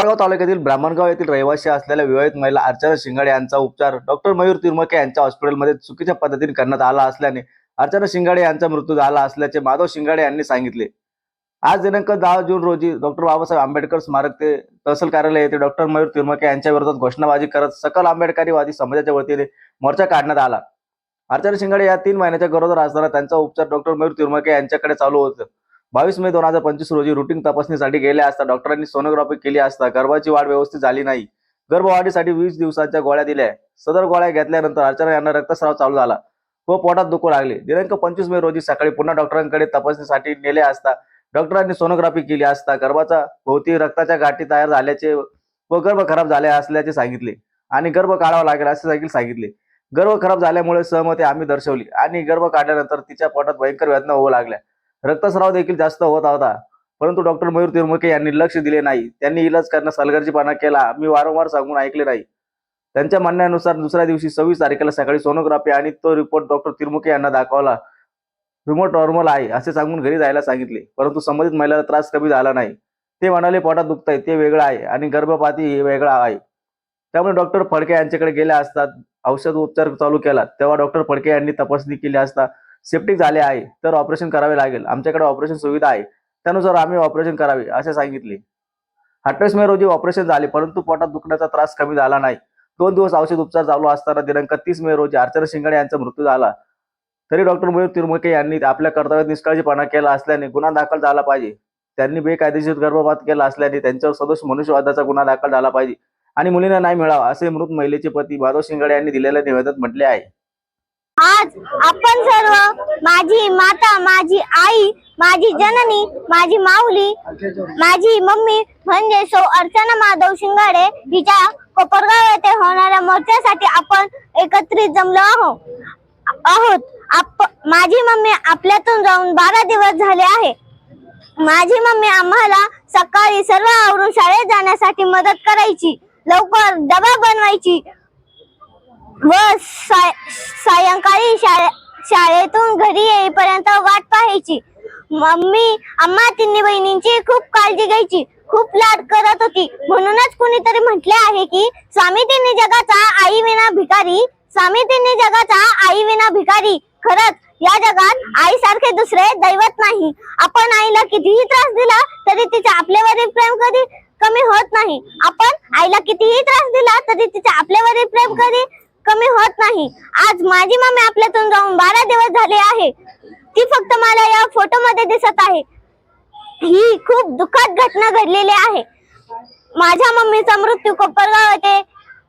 बाभळगाव तालुक्यातील ब्राह्मणगाव येथील रहिवासी असलेल्या विवाहित महिला अर्चना शिंगाडे यांचा उपचार डॉक्टर मयूर तिरमके यांच्या हॉस्पिटलमध्ये चुकीच्या पद्धतीने करण्यात आला असल्याने अर्चना शिंगाडे यांचा मृत्यू झाला असल्याचे माधव शिंगाडे यांनी सांगितले. आज दिनांक दहा जून रोजी डॉक्टर बाबासाहेब आंबेडकर स्मारक ते तहसील कार्यालय येथे डॉक्टर मयूर तिरमके यांच्या विरोधात घोषणाबाजी करत सकल आंबेडकरीवादी समाजाच्या वतीने मोर्चा काढण्यात आला. अर्चना शिंगाडे या तीन महिन्याच्या गरोदर असताना त्यांचा उपचार डॉक्टर मयूर तिरमके यांच्याकडे चालू होतं. बावीस मे दोन हजार पंचवीस रोजी रुटीन तपासणीसाठी गेले असता डॉक्टरांनी सोनोग्राफी केली असता गर्भाची वाढ व्यवस्थित झाली नाही. गर्भवाढीसाठी वीस दिवसाच्या गोळ्या दिल्या. सदर गोळ्या घेतल्यानंतर अर्चना यांना रक्तस्राव चालू झाला व पोटात दुखू लागले. दिनांक पंचवीस मे रोजी सकाळी पुन्हा डॉक्टरांकडे तपासणीसाठी नेले असता डॉक्टरांनी सोनोग्राफी केली असता गर्भाचा भोवती रक्ताच्या गाठी तयार झाल्याचे व गर्भ खराब झाले असल्याचे सांगितले आणि गर्भ काढावा लागेल असे देखील सांगितले. गर्भ खराब झाल्यामुळे सहमती आम्ही दर्शवली आणि गर्भ काढल्यानंतर तिच्या पोटात भयंकर वेदना होऊ लागल्या. रक्तस्राव देखील जास्त होत होता. परंतु डॉक्टर मयूर तिरमुके यांनी लक्ष दिले नाही. त्यांनी इलाज करण्यास हलगर्जीपणा केला. मी वारंवार सांगून ऐकले नाही. त्यांच्या म्हणण्यानुसार दुसऱ्या दिवशी सव्वीस तारखेला सकाळी सोनोग्राफी आणि तो रिपोर्ट डॉक्टर तिरमुके यांना दाखवला. रिमोट नॉर्मल आहे असे सांगून घरी जायला सांगितले. परंतु संबंधित महिलेला त्रास कमी झाला नाही. ते म्हणाले पोटात दुखत आहे ते वेगळं आहे आणि गर्भपाती हे वेगळा आहे. त्यामुळे डॉक्टर फडके यांच्याकडे गेले असतात औषध उपचार चालू केला. तेव्हा डॉक्टर फडके यांनी तपासणी केली असता सेप्टिक झाले आहे तर ऑपरेशन करावे लागेल. आमच्याकडे ऑपरेशन सुविधा आहे. त्यानुसार आम्ही ऑपरेशन करावे असे सांगितले. अठ्ठावीस मे रोजी ऑपरेशन झाले परंतु पोटात दुखण्याचा त्रास कमी झाला नाही. दोन दिवस औषध उपचार चालू असताना दिनांक तीस मे रोजी अर्चना शिंगाडे यांचा मृत्यू झाला. तरी डॉक्टर मयूर तिरुमुके यांनी आपल्या कर्तव्यात निष्काळजीपणा केला असल्याने गुन्हा दाखल झाला पाहिजे. त्यांनी बेकायदेशीर गर्भपात केला असल्याने त्यांच्यावर सदोष मनुष्यवादाचा गुन्हा दाखल झाला पाहिजे. आणि मुलींना नाही मिळावा असे मृत महिलेचे पती माधव शिंगाडे यांनी दिलेल्या निवेदनात म्हटले आहे. आज आपण सर्व माझी माता माझी आई माझी जननी माझी माऊली माझी मम्मी म्हणजे सौ अर्चना माधव शिंगाडे हिच्या कोपरगाव येथे होणाऱ्या मोर्चासाठी आपण एकत्रित जमलो आहोत आहोत. आप माझी मम्मी आपल्यातून जाऊन बारा दिवस झाले आहे. माझी मम्मी आम्हाला सकाळी सर्व आवरून शाळेत जाण्यासाठी मदत करायची. लवकर डबा बनवायची. व साय- सायंकाळी शाळे शाळेतून घरी येईपर्यंत वाट पाहायची. मम्मी आम्हा तिन्ही बहिणींची खूप काळजी घ्यायची. खूप लाड करत होती. म्हणूनच कुणीतरी म्हटले आहे की स्वामी तिन्ही जगाचा आई विना भिकारी स्वामी तिन्ही जगाचा आई विना भिकारी. खरंच या जगात आईसारखे दुसरे दैवत नाही. आपण आईला कितीही त्रास दिला तरी तिचे आपल्यावरील प्रेम कधी कमी होत नाही. आपण आईला कितीही त्रास दिला तरी तिचे आपल्यावरील प्रेम कधी कमी होत नाही. आज माझी मम्मी आपल्यातून जाऊन बारा दिवस झाले आहे. ती फक्त मला या फोटो मध्ये दिसत आहे. ही खूप दुःखद घटना घडलेली आहे. माझ्या मम्मीचा मृत्यू कोपरगाव येथे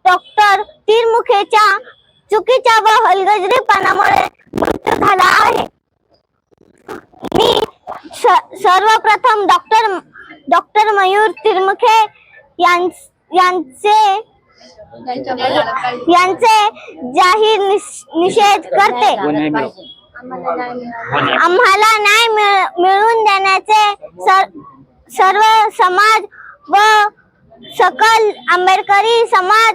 डॉक्टर तीरमुखेच्या चुकीच्या व हलगजरीपणामुळे मृत्यू झाला आहे. मी स- सर्वप्रथम डॉक्टर डॉक्टर मयूर तिरमुखे यां- यांचे यांचे जाहीर निष- निषेध करते. आम्हाला न्याय मिळ- मिळवून देण्याचे सर- सर्व समाज व सकल आंबेडकरी समाज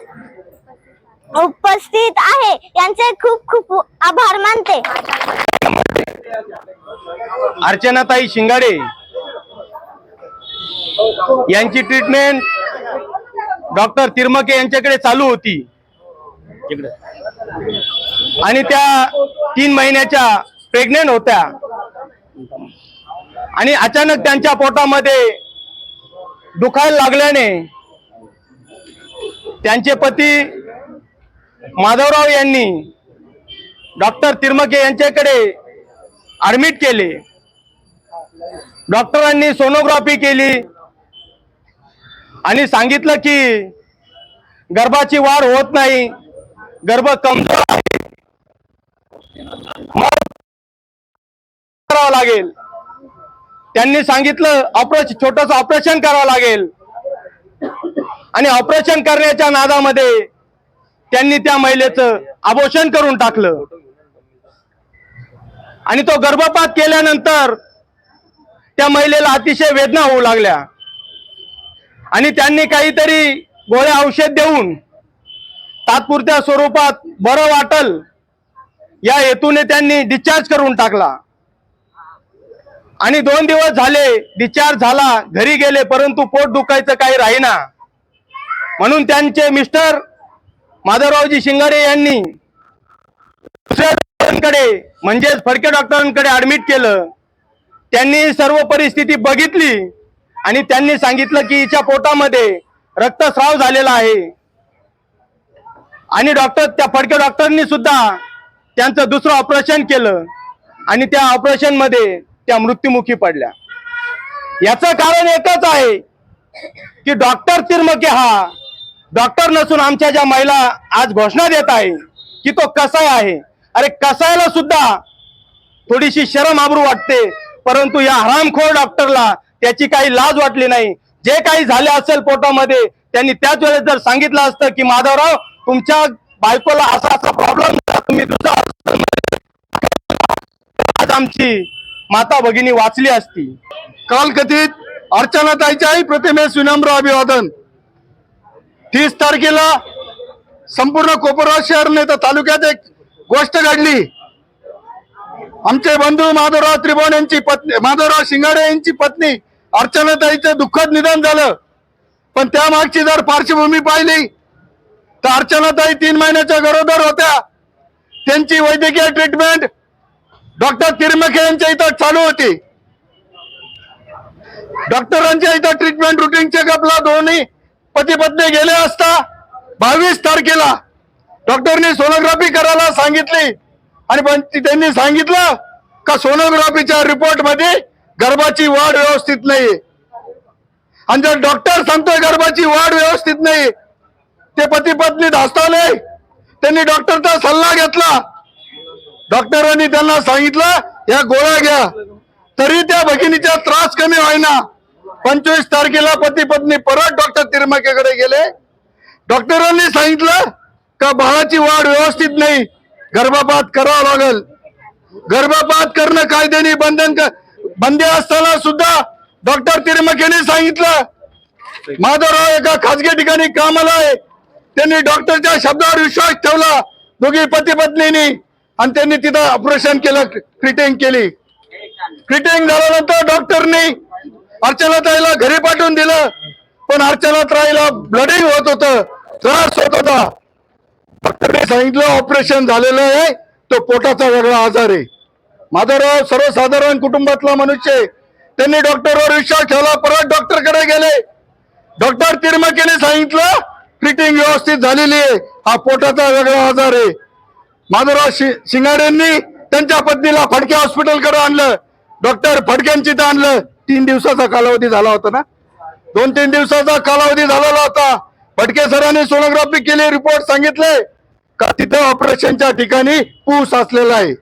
उपस्थित आहे. यांचे खूप खूप आभार मानते. अर्चनाताई शिंगाडे यांची ट्रीटमेंट डॉक्टर तिरमके यांच्याकडे चालू होती. आणि त्या तीन महिन्याच्या प्रेग्नेंट होत्या. आणि अचानक त्यांच्या पोटामध्ये दुखायला लागल्याने त्यांचे पती माधवराव यांनी डॉक्टर तिरमके यांच्याकडे ऍडमिट केले. डॉक्टरांनी सोनोग्राफी केली. आणि सांगितलं की गर्भाची वाढ होत नाही गर्भ कमजोर आहे. करावं लागेल. त्यांनी सांगितलं ऑपरेशन छोटस ऑपरेशन करावं लागेल. आणि ऑपरेशन करण्याच्या नादामध्ये त्यांनी त्या महिलेचं आभोषण करून टाकलं. आणि तो गर्भपात केल्यानंतर त्या महिलेला अतिशय वेदना होऊ लागल्या. आणि त्यांनी काहीतरी गोळ्या औषध देऊन तात्पुरत्या स्वरूपात बरं वाटल या हेतूने त्यांनी डिस्चार्ज करून टाकला. आणि दोन दिवस झाले डिस्चार्ज झाला घरी गेले परंतु पोट दुखायचं काही राहीना. म्हणून त्यांचे मिस्टर माधवरावजी शिंगारे यांनी दुसऱ्या डॉक्टरांकडे म्हणजेच फडके डॉक्टरांकडे ऍडमिट केलं. त्यांनी सर्व परिस्थिती बघितली. आणि त्यांनी सांगितलं की हिच्या पोटामध्ये रक्तस्राव झालेला आहे. आणि डॉक्टर त्या फडके डॉक्टरांनी सुद्धा त्यांचं दुसरं ऑपरेशन केलं आणि त्या ऑपरेशनमध्ये त्या मृत्युमुखी पडल्या. याचं कारण एकच आहे की डॉक्टर तिरमके हा डॉक्टर नसून आमच्या ज्या महिला आज घोषणा देत आहे की तो कसाय आहे. अरे कसायला सुद्धा थोडीशी शरम आबरू वाटते परंतु या हरामखोर डॉक्टरला त्याची काही लाज वाटली नाही. जे काही झाले असेल पोटामध्ये त्यांनी त्याच वेळेस जर सांगितलं असतं की माधवराव तुमच्या बायकोला असा असा प्रॉब्लेम तुम्ही आज आमची माता भगिनी वाचली असती. कालकथित कथित अर्चनाताईच्या आई प्रतिमेस विनम्र अभिवादन. तीस तारखेला संपूर्ण कोपरगाव शहर नाही तर तालुक्यात एक गोष्ट घडली. आमचे बंधू माधवराव त्रिभुवन यांची पत्नी माधवराव शिंगाडे यांची पत्नी अर्चनाताईचं दुःखद निधन झालं. पण त्यामागची जर पार्श्वभूमी पाहिली तर अर्चनाताई तीन महिन्याच्या गरोदर होत्या. त्यांची वैद्यकीय ट्रीटमेंट डॉक्टर तिरमखे यांच्या इथं चालू होती. डॉक्टरांच्या इथं ट्रीटमेंट रुटीन चेकअपला दोन्ही पती पत्नी गेले असता बावीस तारखेला डॉक्टरनी सोनोग्राफी करायला सांगितली. आणि पण त्यांनी सांगितलं का सोनोग्राफीच्या रिपोर्टमध्ये गर्भाची वाढ व्यवस्थित नाही आणि जर डॉक्टर सांगतोय गर्भाची वाढ व्यवस्थित नाही ते पती पत्नी धास्तावले त्यांनी डॉक्टरचा सल्ला घेतला. डॉक्टरांनी त्यांना सांगितलं या गोळ्या घ्या. तरी त्या भगिनीचा त्रास कमी व्हायना. पंचवीस तारखेला पती पत्नी परत डॉक्टर तिरमाकेकडे गेले. डॉक्टरांनी सांगितलं का बाळाची वाढ व्यवस्थित नाही. गर्भपात करावा लागल. गर्भपात करणं कायद्याने बंधन बंदी असताना सुद्धा डॉक्टर तिरमकेने सांगितलं. माधवराव एका खासगी ठिकाणी कामाला आहे. त्यांनी डॉक्टरच्या शब्दावर विश्वास ठेवला. दोघी पती पत्नीनी आणि त्यांनी तिथं ऑपरेशन केलं क्रिटिंग केली. क्रिटिंग झाल्यानंतर डॉक्टरनी अर्चनाताईला घरी पाठवून दिलं. पण अर्चनाताईला ब्लडिंग होत होतं त्रास होत होता. सांगितलं ऑपरेशन झालेलं आहे तो पोटाचा वेगळा आजार आहे. माधवराव सर्वसाधारण कुटुंबातला मनुष्य त्यांनी डॉक्टरवर विश्वास ठेवला परत डॉक्टरकडे गेले. डॉक्टर तिरमकेने सांगितलं ट्रीटिंग व्यवस्थित झालेली आहे. हा पोटाचा वेगळा आजार आहे. माधवराव शि त्यांच्या पत्नीला फडके हॉस्पिटलकडे आणलं. डॉक्टर फडक्यांची इथं आणलं. तीन दिवसाचा कालावधी झाला होता ना? दोन तीन दिवसाचा कालावधी झालेला होता. फटके सरांनी सोनोग्राफी केली रिपोर्ट सांगितले. का तिथं ऑपरेशनच्या ठिकाणी पूस असलेला आहे?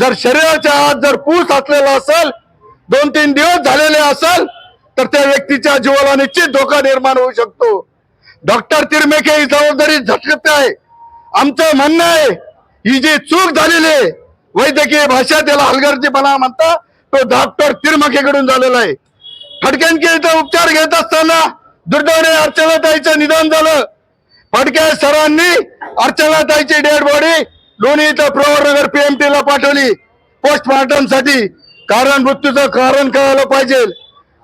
जर शरीराच्या आत जर पूस असलेला असेल दोन तीन दिवस झालेले असेल तर त्या व्यक्तीच्या जीवाला निश्चित धोका निर्माण होऊ शकतो. डॉक्टर तिरमेके ही जबाबदारी झटकत आहे. आमचं म्हणणं आहे ही जी चूक झालेली आहे वैद्यकीय भाषा त्याला हलगर्जीपणा म्हणता तो डॉक्टर तिरमकेकडून झालेला आहे. फडक्यांचे इथं उपचार घेत असताना दुर्दैवाने अर्चनाताईचं निधन झालं. फडके सरांनी अर्चनाताईची डेड बॉडी लोणी इथं प्रवरनगर पीएमटी ला पाठवली. पोस्टमॉर्टमसाठी कारण मृत्यूचं कारण कळायला पाहिजे.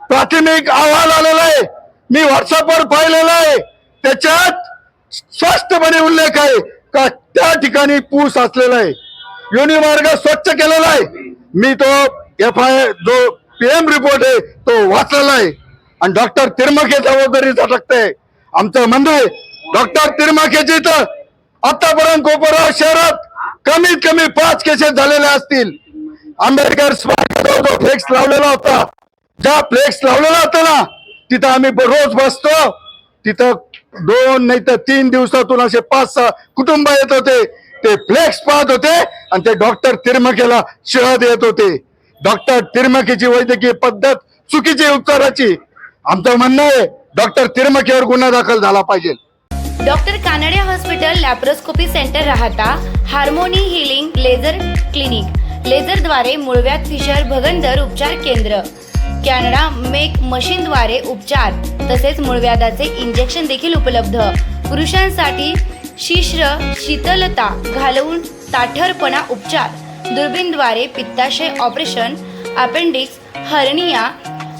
प्राथमिक अहवाल आलेला आहे. मी व्हॉट्सअपवर पाहिलेला आहे. त्याच्यात स्पष्टपणे उल्लेख आहे का त्या ठिकाणी पूस असलेला आहे. योनी मार्ग स्वच्छ केलेला आहे. मी तो एफ आय जो पीएम रिपोर्ट आहे तो वाचलेला आहे. आणि डॉक्टर तिरमके वगैरे झटकते. आमचं म्हणणं आहे डॉक्टर तिरमकेची तर आतापर्यंत कोपरा शहरात कमीत कमी पाच केसेस झालेले असतील. आंबेडकर स्मारकाजवळ जो फ्लेक्स लावलेला होता. ज्या फ्लेक्स लावलेला होता ना तिथं आम्ही रोज बसतो. तिथं दोन नाही तर तीन दिवसातून असे पाच सहा कुटुंब येत होते. ते फ्लेक्स पाहत होते आणि ते डॉक्टर तिरमकेला शिळा देत होते. डॉक्टर तिरमकेची वैद्यकीय पद्धत चुकीची उपचाराची. आमचं म्हणणं आहे डॉक्टर तिरमकेवर गुन्हा दाखल झाला पाहिजे. Doctor Kanade hospital laparoscopy centre Rahata harmony healing laser clinic. लेझरद्वारे मुळव्यात फिशर भगंदर उपचार केंद्र. कॅनडा मेक मशीनद्वारे उपचार तसेच मुळव्याधाचे इंजेक्शन देखील उपलब्ध. पुरुषांसाठी शिश्र शीतलता घालवून ताठरपणा उपचार. दुर्बीनद्वारे पित्ताशय ऑपरेशन अपेंडिक्स हर्निया